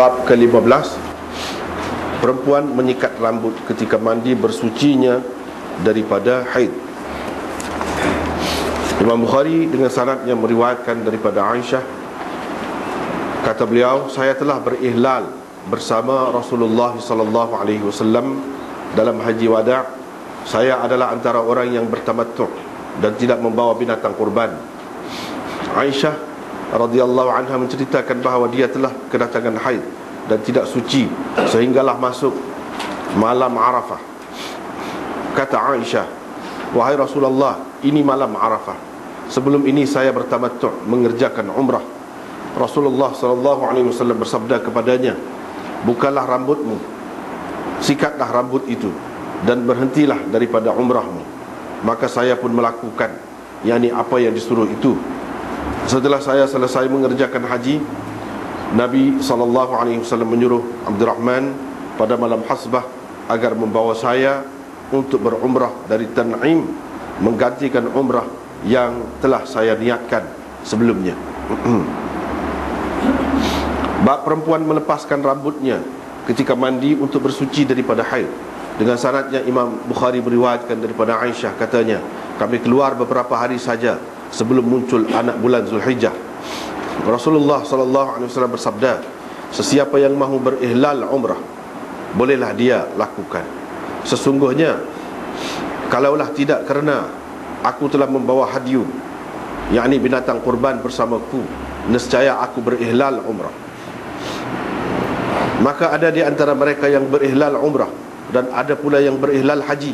Bab ke-15 Perempuan menyikat rambut ketika mandi bersucinya daripada haid. Imam Bukhari dengan sanad yang meriwayatkan daripada Aisyah Kata beliau, saya telah berihlal bersama Rasulullah sallallahu alaihi wasallam dalam haji wada' Saya adalah antara orang yang bertamattu' dan tidak membawa binatang kurban. Aisyah radhiyallahu anha menceritakan bahawa dia telah kedatangan haid dan tidak suci sehinggalah masuk malam Arafah. Kata Aisyah, "Wahai Rasulullah, ini malam Arafah. Sebelum ini saya bertamattu' mengerjakan umrah." Rasulullah sallallahu alaihi wasallam bersabda kepadanya, "Bukalah rambutmu. Sikatlah rambut itu dan berhentilah daripada umrahmu." Maka saya pun melakukan yakni apa yang disuruh itu. Setelah saya selesai mengerjakan haji, Nabi SAW menyuruh Abdurrahman pada malam hasbah agar membawa saya untuk berumrah dari Tan'im menggantikan umrah yang telah saya niatkan sebelumnya. Bak perempuan melepaskan rambutnya ketika mandi untuk bersuci daripada haid. Dengan sanadnya Imam Bukhari beriwayatkan daripada Aisyah katanya, kami keluar beberapa hari saja sebelum muncul anak bulan Zulhijjah Rasulullah sallallahu alaihi wasallam bersabda, sesiapa yang mahu berihlal umrah, bolehlah dia lakukan. Sesungguhnya kalaulah tidak kerana aku telah membawa hadiu, yakni binatang kurban bersamaku, nescaya aku berihlal umrah. Maka ada di antara mereka yang berihlal umrah dan ada pula yang berihlal haji.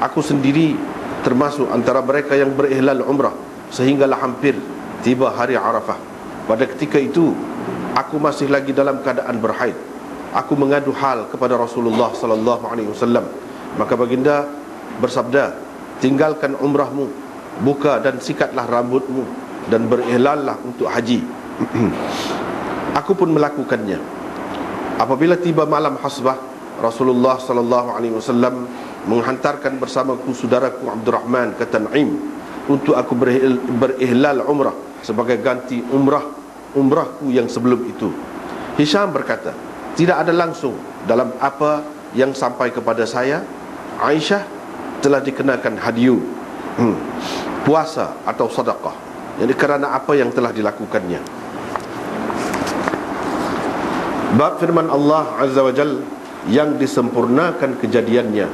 Aku sendiri termasuk antara mereka yang berihlal umrah sehinggalah hampir tiba hari Arafah. Pada ketika itu aku masih lagi dalam keadaan berhaid. Aku mengadu hal kepada Rasulullah sallallahu alaihi wasallam. Maka baginda bersabda, "Tinggalkan umrahmu, buka dan sikatlah rambutmu dan berillallah untuk haji." aku pun melakukannya. Apabila tiba malam hasbah, Rasulullah sallallahu alaihi wasallam menghantarkan bersamaku saudaraku Abdurrahman ke Tan'im untuk aku berihlal umrah sebagai ganti umrah umrahku yang sebelum itu. Hisham berkata, tidak ada langsung dalam apa yang sampai kepada saya Aisyah telah dikenakan hadiu hmm, puasa atau sedekah. Jadi kerana apa yang telah dilakukannya. Bab firman Allah Azza wa Jal yang disempurnakan kejadiannya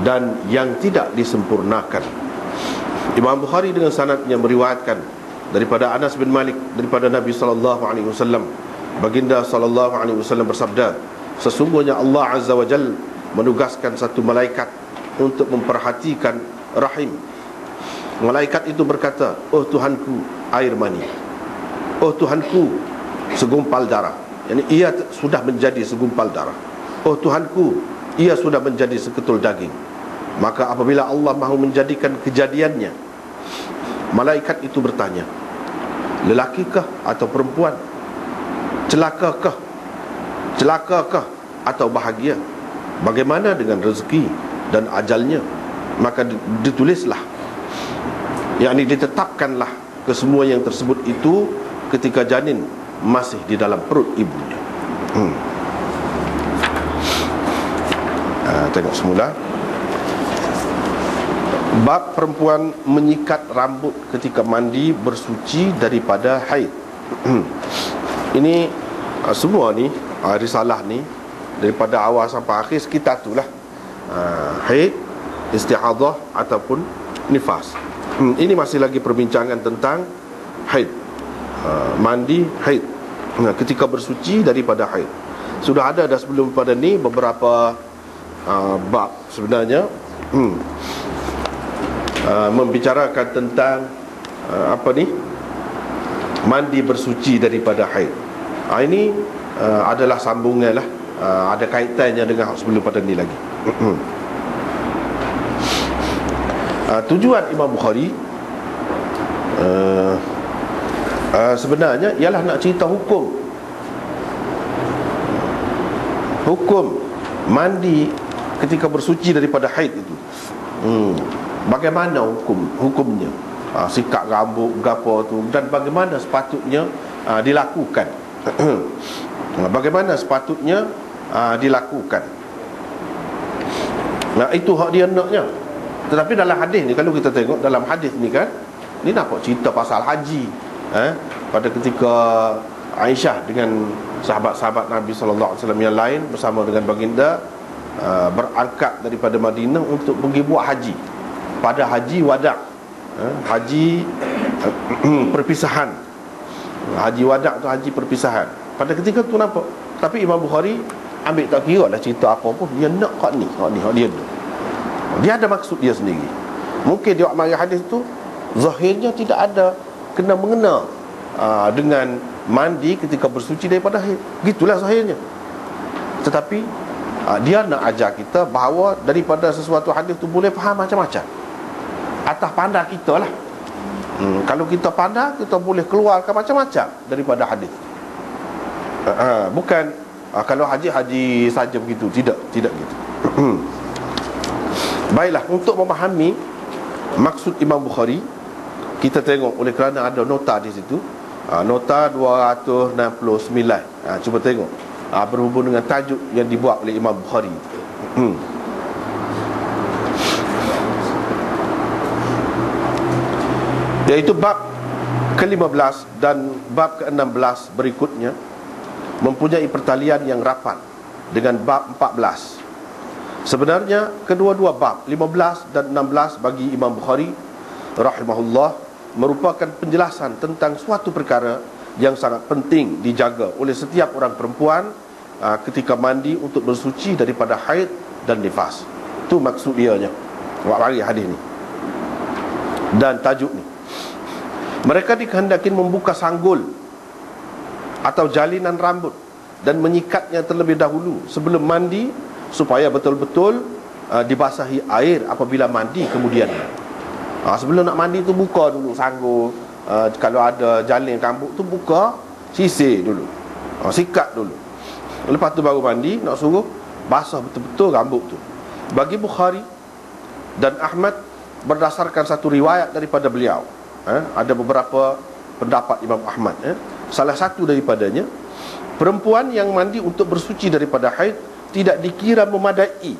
dan yang tidak disempurnakan. Imam Bukhari dengan sanadnya meriwayatkan daripada Anas bin Malik daripada Nabi sallallahu alaihi wasallam. Baginda sallallahu alaihi wasallam bersabda sesungguhnya Allah azza wa jal menugaskan satu malaikat untuk memperhatikan rahim. Malaikat itu berkata oh tuhanku air mani. Oh tuhanku segumpal darah. Yani ia sudah menjadi segumpal darah. Oh tuhanku ia sudah menjadi seketul daging maka apabila Allah mahu menjadikan kejadiannya Malaikat itu bertanya Lelakikah atau perempuan? Celakakah? Celakakah atau bahagia? Bagaimana dengan rezeki dan ajalnya? Maka ditulislah. Yang ini ditetapkanlah Kesemua yang tersebut itu Ketika janin masih di dalam perut ibunya. Hmm. ha, Tengok semula Bab perempuan menyikat rambut ketika mandi bersuci daripada haid. Ini uh, semua ni uh, Risalah ni Daripada awal sampai akhir sekitar tu lah uh, Haid Istihadah ataupun nifas. Hmm, Ini masih lagi perbincangan tentang haid. Mandi haid. Ketika bersuci daripada haid. Sudah ada dah sebelum pada ni beberapa uh, bab sebenarnya. Hmm. Uh, membicarakan tentang uh, apa ni mandi bersuci daripada haid. Uh, ini uh, adalah sambungan lah uh, ada kaitannya dengan sebelum pada ni lagi. uh, tujuan Imam Bukhari uh, uh, sebenarnya ialah nak cerita hukum hukum mandi ketika bersuci daripada haid itu. Hmm bagaimana hukum hukumnya? Ha, sikat rambut gapo tu? Dan bagaimana sepatutnya ha, dilakukan? Bagaimana sepatutnya uh, dilakukan? Nah itu hak dia naknya. Tetapi dalam hadis ni kalau kita tengok dalam hadis ni kan ni nampak cerita pasal haji eh? Pada ketika Aisyah dengan sahabat-sahabat Nabi sallallahu alaihi wasallam yang lain bersama dengan baginda uh, berangkat daripada Madinah untuk pergi buat haji pada haji wada' uh, haji uh, perpisahan. Haji wada' tu haji perpisahan. Pada ketika tu nampak. Tapi Imam Bukhari ambil tak kira lah cerita apa pun. Dia nak kat ni kat ni kat dia tu. Dia ada maksud dia sendiri. Mungkin dia mari hadis tu zahirnya tidak ada kena mengena uh, dengan mandi ketika bersuci daripada haid. Gitulah zahirnya. Tetapi uh, dia nak ajar kita bahawa daripada sesuatu hadis tu boleh faham macam-macam atas pandang kita lah hmm, kalau kita pandang kita boleh keluarkan macam-macam daripada hadis. Uh, uh, bukan uh, kalau haji haji saja begitu. Tidak tidak gitu. Baiklah untuk memahami maksud Imam Bukhari kita tengok oleh kerana ada nota di situ. Ha, Nota 269 ha, Cuba tengok. Ha, Berhubung dengan tajuk yang dibuat oleh Imam Bukhari. Hmm. Iaitu bab ke-15 dan bab ke-16 berikutnya Mempunyai pertalian yang rapat Dengan bab 14 Sebenarnya kedua-dua bab 15 dan 16 bagi Imam Bukhari rahimahullah merupakan penjelasan tentang suatu perkara yang sangat penting dijaga oleh setiap orang perempuan aa, ah, ketika mandi untuk bersuci daripada haid dan nifas. Itu maksud dia nya. Buat bagi hadis ni. Dan tajuk ni. Mereka dikehendaki membuka sanggul atau jalinan rambut dan menyikatnya terlebih dahulu sebelum mandi supaya betul-betul uh, dibasahi air apabila mandi kemudian. Ha, Sebelum nak mandi tu buka dulu sanggup ha, Kalau ada jalin rambut tu buka Sisir dulu. Ha, Sikat dulu. Lepas tu baru mandi Nak suruh basah betul-betul rambut tu. Bagi Bukhari Dan Ahmad Berdasarkan satu riwayat daripada beliau eh, Ada beberapa pendapat Imam Ahmad eh. Salah satu daripadanya Perempuan yang mandi untuk bersuci daripada haid Tidak dikira memadai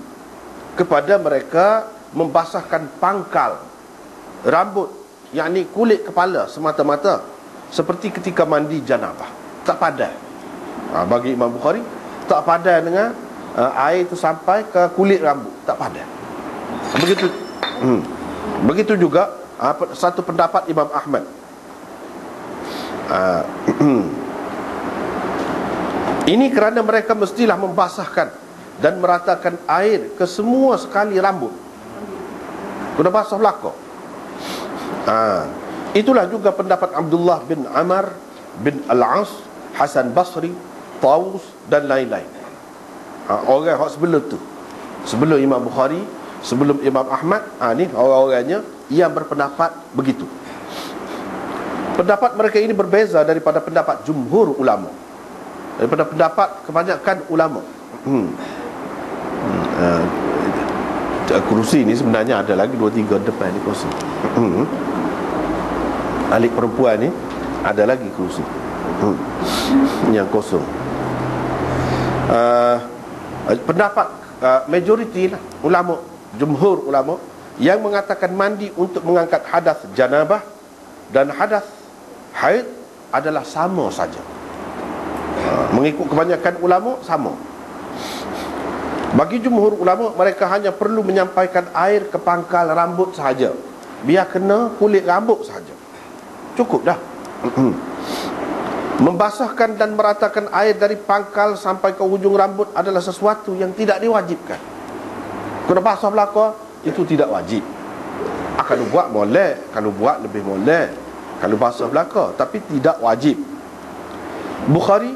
Kepada mereka Membasahkan pangkal rambut yakni kulit kepala semata-mata seperti ketika mandi janabah. Tak padan ha, bagi Imam Bukhari tak padan dengan uh, air itu sampai ke kulit rambut. Tak padan begitu. Hmm. begitu juga uh, satu pendapat Imam Ahmad uh, ini kerana mereka mestilah membasahkan dan meratakan air ke semua sekali rambut kena basah belakang ha. Itulah juga pendapat Abdullah bin Amar bin Al-As Hasan Basri Taus dan lain-lain ha. Orang yang sebelum tu Sebelum Imam Bukhari Sebelum Imam Ahmad ha, ni Orang-orangnya yang berpendapat begitu Pendapat mereka ini berbeza daripada pendapat jumhur ulama Daripada pendapat kebanyakan ulama hmm. Hmm. Uh, kursi ni sebenarnya ada lagi dua tiga depan ni kursi. Hmm alik perempuan ni ada lagi kerusi hmm. yang kosong uh, pendapat uh, majoriti lah, ulama jumhur ulama yang mengatakan mandi untuk mengangkat hadas janabah dan hadas haid adalah sama saja. Uh, mengikut kebanyakan ulama sama. Bagi jumhur ulama mereka hanya perlu menyampaikan air ke pangkal rambut sahaja. Biar kena kulit rambut sahaja. Cukup dah. Membasahkan dan meratakan air dari pangkal sampai ke ujung rambut adalah sesuatu yang tidak diwajibkan. Kena basah belaka itu tidak wajib. Ah, kalau buat boleh kalau buat lebih boleh. Kalau basah belaka tapi tidak wajib. Bukhari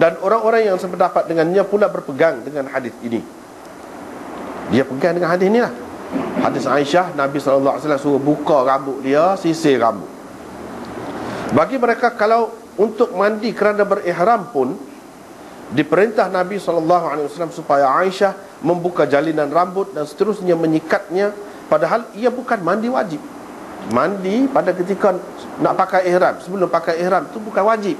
dan orang-orang yang sependapat dengannya pula berpegang dengan hadis ini. Dia pegang dengan hadis ini lah hadis Aisyah Nabi SAW suruh buka rambut dia sisir rambut. Bagi mereka kalau untuk mandi kerana berihram pun diperintah Nabi SAW supaya Aisyah membuka jalinan rambut dan seterusnya menyikatnya padahal ia bukan mandi wajib. Mandi pada ketika nak pakai ihram sebelum pakai ihram itu bukan wajib.